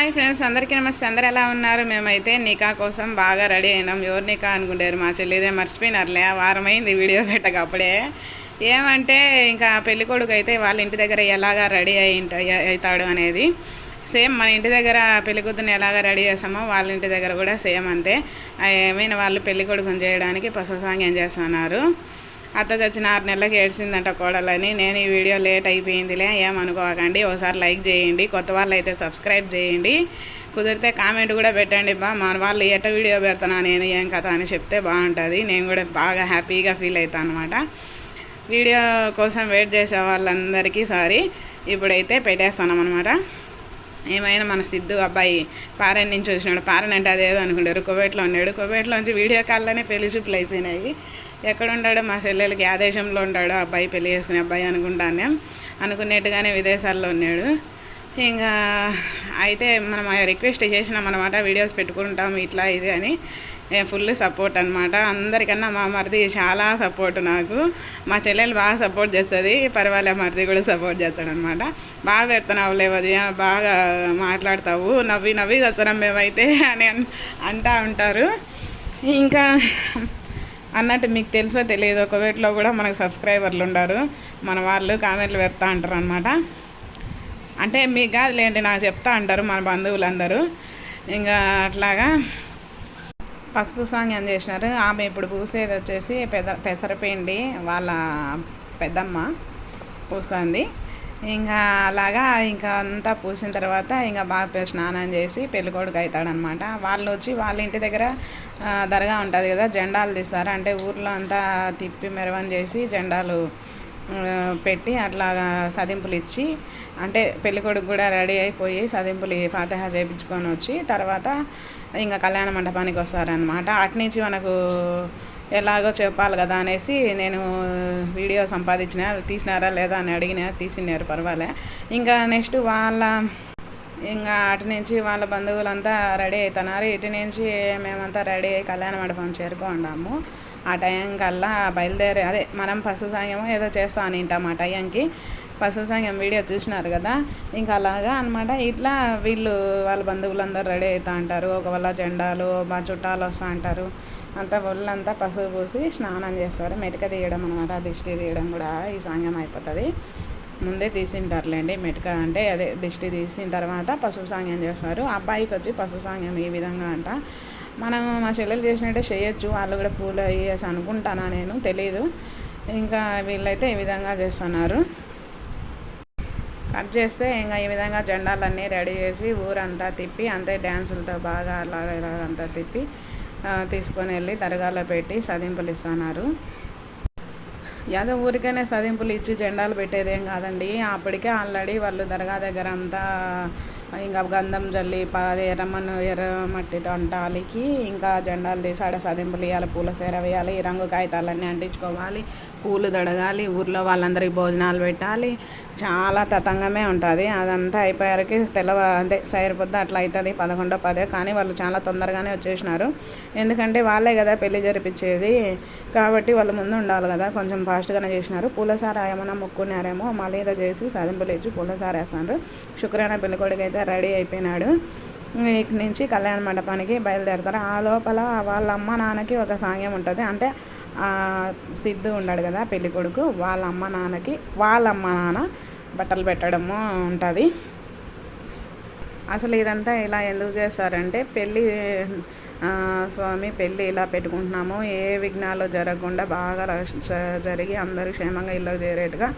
Hi friends అందరికీ నమస్తే. అందరు ఎలా ఉన్నారు? మేమైతే నికా కోసం బాగా రెడీ అయినాం. ఎవరు నికా అనుకుంటారు? మా చెల్లిదే మర్చిపోయినారులే. వారమైంది వీడియో పెట్టక అప్పుడే. ఏమంటే ఇంకా పెళ్ళి కొడుకు అయితే వాళ్ళ ఇంటి దగ్గర ఎలాగా రెడీ అయి అవుతాడు అనేది. సేమ్ మన ఇంటి దగ్గర పెళ్ళి కూతురుని ఎలాగ రెడీ చేస్తామో వాళ్ళ ఇంటి దగ్గర కూడా సేమ్ అంతే. ఏమైనా వాళ్ళు పెళ్ళి కొడుకుని చేయడానికి పశు చేస్తున్నారు? అత్త చచ్చిన ఆరు నెలలకు ఏడ్చిందంట కోడలని. నేను ఈ వీడియో లేట్ అయిపోయిందిలే ఏమనుకోకండి ఒకసారి లైక్ చేయండి కొత్త వాళ్ళు అయితే సబ్స్క్రైబ్ చేయండి. కుదిరితే కామెంట్ కూడా పెట్టండి బా. మన వాళ్ళు ఎట్ట వీడియో పెడుతున్నా నేను ఏం కథ అని చెప్తే బాగుంటుంది. నేను కూడా బాగా హ్యాపీగా ఫీల్ అవుతాను అనమాట వీడియో కోసం వెయిట్ చేసే వాళ్ళందరికీ సారీ. ఇప్పుడైతే పెట్టేస్తాను అనమాట ఏమైనా మన సిద్ధు అబ్బాయి పారెన్ నుంచి వచ్చినాడు. పారెన్ అంటే అదేదో అనుకుంటారు. కువైట్లో ఉన్నాడు. కువైట్లోంచి వీడియో కాల్లోనే పెళ్ళి చూపులు అయిపోయినాయి. ఎక్కడ ఉంటాడో మా చెల్లెలకి ఆ దేశంలో ఉంటాడో అబ్బాయి పెళ్ళి చేసుకునే అబ్బాయి అనుకుంటానే అనుకునేట్టుగానే విదేశాల్లో ఉన్నాడు. ఇంకా అయితే మనం రిక్వెస్ట్ చేసినాం అనమాట వీడియోస్ పెట్టుకుంటాం ఇట్లా ఇది అని. ఫుల్ సపోర్ట్ అనమాట అందరికన్నా మా మరిది చాలా సపోర్ట్ నాకు. మా చెల్లెలు బాగా సపోర్ట్ చేస్తుంది. పర్వాలే మరిది కూడా సపోర్ట్ చేస్తాడు అనమాట బాగా పెడుతున్నావు లేవది బాగా మాట్లాడతావు. నవ్వి నవ్వి చచ్చడం మేమైతే అని అంటా ఉంటారు. ఇంకా అన్నట్టు మీకు తెలుసో తెలియదు ఒకవేట్లో కూడా మనకు సబ్స్క్రైబర్లు ఉండరు. మన వాళ్ళు కామెంట్లు పెడతా అంటారు అనమాట అంటే మీకు కాదులేండి నాకు చెప్తా అంటారు మన బంధువులందరూ. ఇంకా అట్లాగా పసుపు సాంగ్యం చేసినారు. ఆమె ఇప్పుడు పూసేది వచ్చేసి పెద పెసరపిండి వాళ్ళ పెద్దమ్మ పూస్తుంది. ఇంకా అలాగా ఇంకా అంతా పూసిన తర్వాత ఇంకా బాగా స్నానం చేసి పెళ్ళికొడుకు అవుతాడనమాట వాళ్ళు వచ్చి వాళ్ళ ఇంటి దగ్గర దర్గా ఉంటుంది కదా జెండాలు తీస్తారు. అంటే ఊర్లో అంతా తిప్పి మెరవని చేసి జెండాలు పెట్టి అట్లాగా సదింపులు ఇచ్చి అంటే పెళ్ళికొడుకు కూడా రెడీ అయిపోయి సదింపులు ఫాతహ చేయించుకొని వచ్చి తర్వాత ఇంకా కళ్యాణ మండపానికి వస్తారనమాట అటు నుంచి మనకు ఎలాగో చెప్పాలి కదా అనేసి నేను వీడియో సంపాదించిన తీసినారా లేదా అని అడిగిన తీసినారు పర్వాలే. ఇంకా నెక్స్ట్ వాళ్ళ ఇంకా అటు నుంచి వాళ్ళ బంధువులంతా రెడీ అవుతున్నారు ఇటు నుంచి మేమంతా రెడీ అయ్యి కళ్యాణ మండపం చేరుకున్నాము ఆ టైం కల్లా బయలుదేరి అదే మనం పశు సాంగం ఏదో చేస్తా అని వింటాం ఆ టైంకి. పశు సంఘం వీడియో చూసినారు కదా. ఇంకా అలాగా అనమాట ఇట్లా వీళ్ళు వాళ్ళ బంధువులందరూ రెడీ అవుతూ అంటారు ఒకవేళ జెండాలు మా చుట్టాలు వస్తూ అంటారు అంతా ఒళ్ళంతా పసుపు పూసి స్నానం చేస్తారు. మెటక తీయడం అనమాట దిష్టి తీయడం కూడా ఈ సాంగ్యం అయిపోతుంది. ముందే తీసింటారులేండి మెటక అంటే అదే దిష్టి తీసిన తర్వాత పశువు సాంగ్యం చేస్తారు. అబ్బాయికి వచ్చి పశువు సాంగ్యం ఈ విధంగా అంట. మనం మా చెల్లెలు చేసినట్టే చేయొచ్చు. వాళ్ళు కూడా పూలు అయ్యేసి అనుకుంటానా నేను తెలీదు. ఇంకా వీళ్ళైతే ఈ విధంగా చేస్తున్నారు. కట్ చేస్తే ఇంకా ఈ విధంగా జెండాలన్నీ రెడీ చేసి ఊరంతా తిప్పి అంతే డ్యాన్సులతో బాగా అలాగ ఇలాగంతా తిప్పి తీసుకొని వెళ్ళి దర్గాలో పెట్టి సదింపులు ఇస్తున్నారు. ఏదో ఊరికైనా సదింపులు ఇచ్చి జెండాలు పెట్టేదేం కాదండి. అప్పటికే ఆల్రెడీ వాళ్ళు దర్గా దగ్గర అంతా ఇంకా గంధం జల్లి అది ఎర్రమన్ను ఎర్ర మట్టితో అంటాలికి ఇంకా జెండాలు తీసి ఆడ సదింపులు ఇవ్వాలి పూల సేర వేయాలి ఈ రంగు కాగితాలన్నీ అంటించుకోవాలి పూలు దడగాలి ఊర్లో వాళ్ళందరికీ భోజనాలు పెట్టాలి. చాలా తతంగమే ఉంటుంది. అదంతా అయిపోయారికి తెల్లవ అంటే సైరిపోద్ది అట్లా అవుతుంది పదకొండో పదే. కానీ వాళ్ళు చాలా తొందరగానే వచ్చేసినారు. ఎందుకంటే వాళ్ళే కదా పెళ్ళి జరిపించేది. కాబట్టి వాళ్ళు ముందు ఉండాలి కదా. కొంచెం ఫాస్ట్గానే చేసినారు. పూలసార ఏమైనా మొక్కున్నారేమో మళ్ళీ ఏదో చేసి సదింపులు ఇచ్చి పూలసార వేస్తున్నారు శుక్రాన పెళ్ళికొడికి అయితే రెడీ అయిపోయినాడు. ఇక్కడి నుంచి కళ్యాణ మండపానికి బయలుదేరతారు. ఆ లోపల వాళ్ళ అమ్మ నాన్నకి ఒక సాంగ్యం ఉంటుంది. అంటే సిద్ధు ఉన్నాడు కదా పెళ్ళి కొడుకు వాళ్ళ అమ్మ నాన్నకి వాళ్ళ అమ్మ నాన్న బట్టలు పెట్టడము ఉంటుంది. అసలు ఇదంతా ఇలా ఎందుకు చేస్తారంటే పెళ్ళి స్వామి పెళ్ళి ఇలా పెట్టుకుంటున్నాము. ఏ విఘ్నాలు జరగకుండా బాగా జరిగి అందరూ క్షేమంగా ఇల్లు చేరేట్టుగా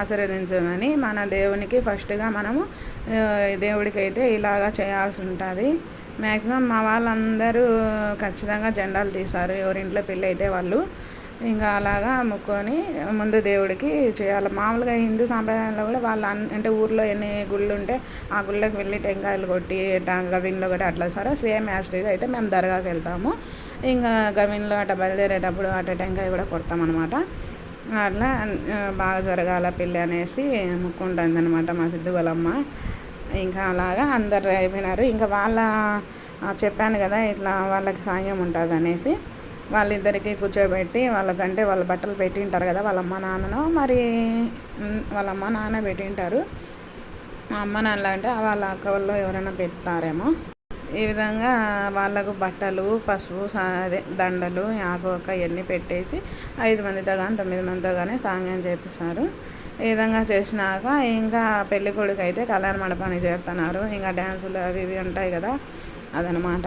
ఆశీర్వదించమని మన దేవునికి ఫస్ట్గా మనము దేవుడికైతే ఇలాగా చేయాల్సి ఉంటుంది. మ్యాక్సిమం మా వాళ్ళందరూ ఖచ్చితంగా జెండాలు తీస్తారు ఎవరింట్లో పెళ్ళి అయితే వాళ్ళు. ఇంకా అలాగా మొక్కుకొని ముందు దేవుడికి చేయాలి. మామూలుగా హిందూ సాంప్రదాయంలో కూడా వాళ్ళ అంటే ఊర్లో ఎన్ని గుళ్ళు ఉంటే ఆ గుళ్ళకి వెళ్ళి టెంకాయలు కొట్టి గవిన్లో కూడా అట్లా సరే సేమ్ యాస్టేజ్ అయితే మేము దర్గాకి వెళ్తాము. ఇంకా గవిన్లో అట్లా బయలుదేరేటప్పుడు అట్లా టెంకాయ కూడా కొడతామన్నమాట. అట్లా బాగా జరగాల పెళ్ళి అనేసి మొక్కుంటుంది అనమాట మా సిద్ధు వాళ్ళమ్మ. ఇంకా అలాగా అందరు అయిపోయినారు. ఇంకా వాళ్ళ చెప్పాను కదా ఇట్లా వాళ్ళకి సాయం ఉంటుంది అనేసి వాళ్ళిద్దరికీ కూర్చోబెట్టి వాళ్ళకంటే వాళ్ళ బట్టలు పెట్టింటారు కదా వాళ్ళ అమ్మ నాన్నను మరి వాళ్ళ అమ్మ నాన్న పెట్టింటారు. మా అమ్మ నాన్న అంటే వాళ్ళ అక్క వాళ్ళు ఎవరైనా పెడతారేమో. ఈ విధంగా వాళ్ళకు బట్టలు పసుపు అదే దండలు యాభై ఇవన్నీ పెట్టేసి ఐదు మందితో కానీ తొమ్మిది మందితో కానీ సాంగ్యం చేపిస్తారు. ఈ విధంగా చేసినాక ఇంకా పెళ్ళి కొడుకు అయితే కళ్యాణ మండపానికి చేస్తున్నారు ఇంకా డ్యాన్సులు అవి ఇవి ఉంటాయి కదా అదనమాట.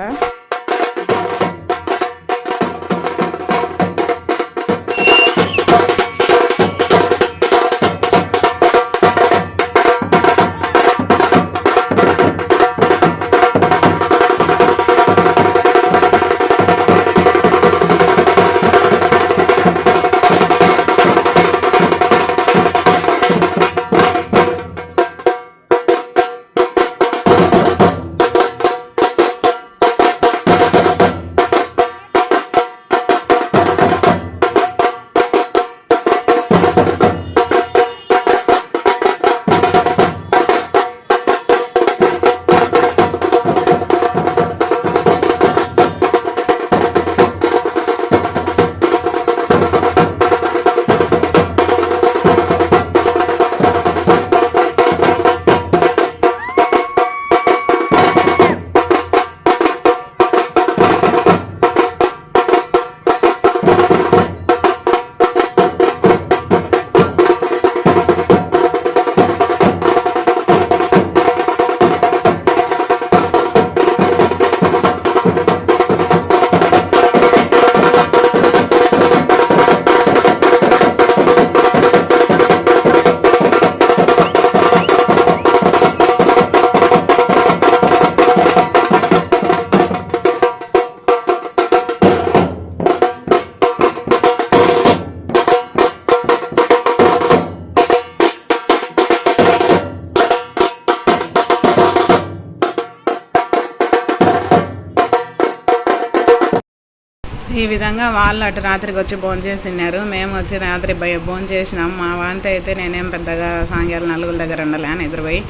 ఈ విధంగా వాళ్ళు అటు రాత్రికి వచ్చి భోజనం మేము వచ్చి రాత్రి భయ భోంచేసినాం మా వాంతి అయితే నేనేం పెద్దగా సాయంకాలం నలుగుల దగ్గర ఉండాలి అని ఎదురుపోయి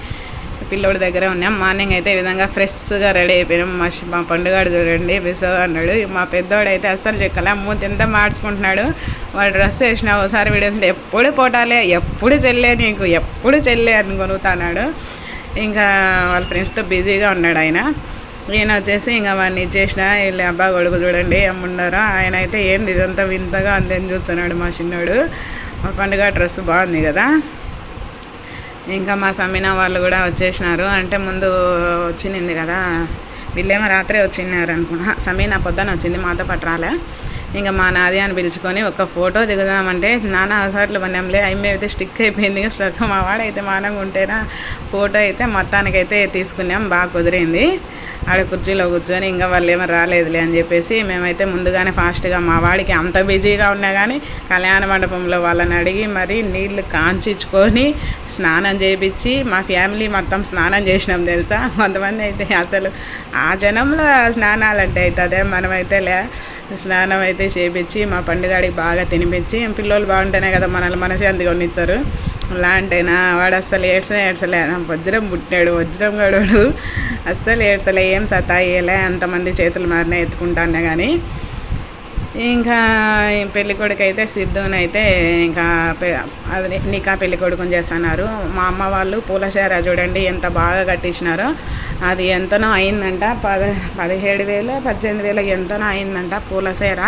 పిల్లోడి దగ్గర ఉన్నాం. మార్నింగ్ అయితే ఈ విధంగా ఫ్రెష్గా రెడీ అయిపోయినాం. మా మా పండుగాడు చూడండి బిసో అన్నాడు. మా పెద్దోడు అయితే అస్సలు చెక్కలే. మూతి ఎంత మార్చుకుంటున్నాడు వాడు డ్రెస్ వేసిన ఒకసారి వీడియోస్ ఎప్పుడు పోటాలే ఎప్పుడు చెల్లే నీకు ఎప్పుడు చెల్లే అని కొనుగుతున్నాడు ఇంకా వాళ్ళ ఫ్రెండ్స్తో బిజీగా ఉన్నాడు ఆయన. ఈయన వచ్చేసి ఇంకా వాడిని ఇచ్చేసిన వీళ్ళ అబ్బా కొడుకు చూడండి ఏమున్నారో ఆయన అయితే ఏంది ఇదంతా వింతగా అందని చూస్తున్నాడు మా చిన్నోడు. మా పండుగ డ్రెస్ బాగుంది కదా. ఇంకా మా సమీనా వాళ్ళు కూడా వచ్చేసినారు. అంటే ముందు వచ్చింది కదా. వీళ్ళేమో రాత్రే వచ్చినారు అనుకున్నా సమీనా పొద్దున వచ్చింది మాతో పట్టాలే ఇంకా మా నాది అని పిలుచుకొని ఒక ఫోటో దిగుదామంటే నానా అసలు పన్నాంలే అమ్మ అయితే స్టిక్ అయిపోయింది స్ట్రక్ మా వాడైతే మానంగా ఉంటేనా ఫోటో అయితే మొత్తానికైతే తీసుకున్నాం బాగా కుదిరింది. ఆడ కుర్చీలో కూర్చొని ఇంకా వాళ్ళు ఏమో రాలేదులే అని చెప్పేసి మేమైతే ముందుగానే ఫాస్ట్గా మా వాడికి అంత బిజీగా ఉన్నా కానీ కళ్యాణ మండపంలో వాళ్ళని అడిగి మరి నీళ్ళు కాంచించుకొని స్నానం చేయించి మా ఫ్యామిలీ మొత్తం స్నానం చేసినాం తెలుసా? కొంతమంది అయితే అసలు ఆ జనంలో స్నానాలు అంటే అవుతుంది మనమైతే లే. స్నానం అయితే చేపించి మా పండుగాడికి బాగా తినిపించి పిల్లలు బాగుంటేనే కదా మనల్ని మనశాంతిగా కొనిచ్చారు. లాంటైనా వాడు అస్సలు ఏడ్చలే. ఏడ్చలే వజ్రం పుట్టాడు వజ్రం గడవాడు. అస్సలు ఏడ్చలే ఏం సతాయిలే అంతమంది చేతులు మారిన ఎత్తుకుంటానే కానీ ఇంకా పెళ్ళి కొడుకు అయితే సిద్ధునైతే ఇంకా అదే అది నికా పెళ్ళి కొడుకుని చేస్తున్నారు. మా అమ్మ వాళ్ళు పూలశార చూడండి ఎంత బాగా కట్టించినారో. అది ఎంతనో అయిందంట. పద పదిహేడు వేలు పద్దెనిమిది వేలు ఎంతనో అయిందంట పూలసేర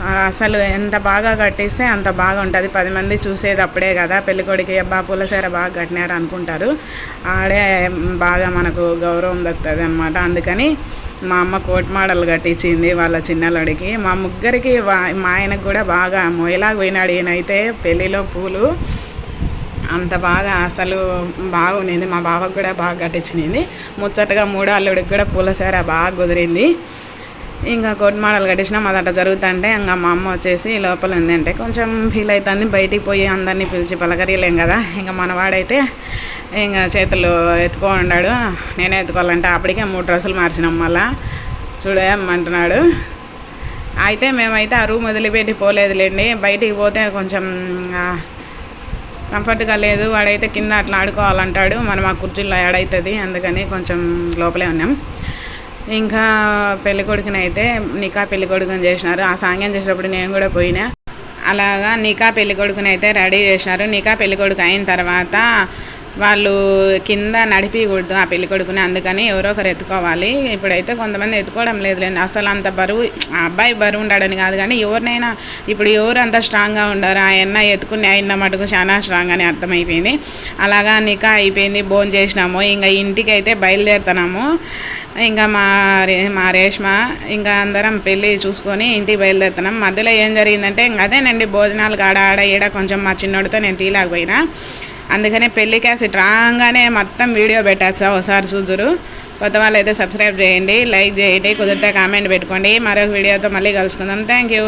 అసలు ఎంత బాగా కట్టిస్తే అంత బాగా ఉంటుంది. పది మంది చూసేది అప్పుడే కదా. పెళ్ళికొడికి అబ్బా పూలసీర బాగా కట్టినారు అనుకుంటారు. ఆడే బాగా మనకు గౌరవం దక్కుతుంది అనమాట అందుకని మా అమ్మ కోట్ మోడల్ కట్టించింది వాళ్ళ చిన్నలోడికి. మా ముగ్గురికి మా ఆయనకు కూడా బాగా మొయలాగా పోయినాడు ఈయనైతే. పెళ్ళిలో పూలు అంత బాగా అసలు బాగుండింది. మా బావకు కూడా బాగా కట్టించింది ముచ్చటగా మూడో అల్లుడికి కూడా పూలసేర బాగా కుదిరింది. ఇంకా కోట్ మోడల్ కట్టించినా అదంట జరుగుతుంటే ఇంకా మా అమ్మ వచ్చేసి లోపల ఉంది అంటే కొంచెం ఫీల్ అవుతుంది. బయటికి పోయి అందరినీ పిలిచి పలకరియలేం కదా. ఇంకా మనవాడైతే ఇంకా చేతులు ఎత్తుకో ఉన్నాడు నేనే ఎత్తుకోవాలంటే అప్పటికే మూడు డ్రెస్సులు మార్చినాం మళ్ళా. చూడమంటున్నాడు అయితే మేమైతే ఆ రూమ్ వదిలిపెట్టి పోలేదులేండి. బయటికి పోతే కొంచెం కంఫర్ట్గా లేదు. వాడైతే కింద అట్లా ఆడుకోవాలంటాడు. మనం ఆ కుర్చీలో ఏడవుతుంది అందుకని కొంచెం లోపలే ఉన్నాం. ఇంకా పెళ్ళి కొడుకుని అయితే నికా పెళ్ళి కొడుకుని చేసినారు. ఆ సాంగ్యం చేసేటప్పుడు నేను కూడా పోయినా. అలాగా నికా పెళ్ళి కొడుకుని అయితే రెడీ చేసినారు. నికా పెళ్ళి కొడుకు అయిన తర్వాత వాళ్ళు కింద నడిపికూడదు ఆ పెళ్ళి కొడుకుని. అందుకని ఎవరో ఒకరు ఎత్తుకోవాలి. ఇప్పుడైతే కొంతమంది ఎత్తుకోవడం లేదులేండి. అసలు అంత బరువు ఆ అబ్బాయి బరువు ఉండడని కాదు కానీ ఎవరినైనా ఇప్పుడు ఎవరు అంత స్ట్రాంగ్గా ఉండరు ఆయన ఎత్తుకుని ఆయన మటుకు చాలా స్ట్రాంగ్ అని అర్థమైపోయింది. అలాగా నికా అయిపోయింది. భోజనం చేసినాము. ఇంకా ఇంటికి అయితే బయలుదేరుతున్నాము. ఇంకా మా రే మా రేష్మ ఇంకా అందరం పెళ్ళి చూసుకొని ఇంటికి బయలుదేరుతున్నాం. మధ్యలో ఏం జరిగిందంటే ఇంకా అదేనండి భోజనాలు కాడ ఆడ ఈడ కొంచెం మా చిన్నోడితో నేను తీయలేకపోయినా అందుకనే పెళ్ళి క్యాసెట్ రాగానే మొత్తం వీడియో పెట్టేస్తా ఒకసారి చూదురు. కొత్త వాళ్ళు అయితే సబ్స్క్రైబ్ చేయండి లైక్ చేయండి కుదిరితే కామెంట్ పెట్టుకోండి. మరొక వీడియోతో మళ్ళీ కలుసుకుందాం. Thank you.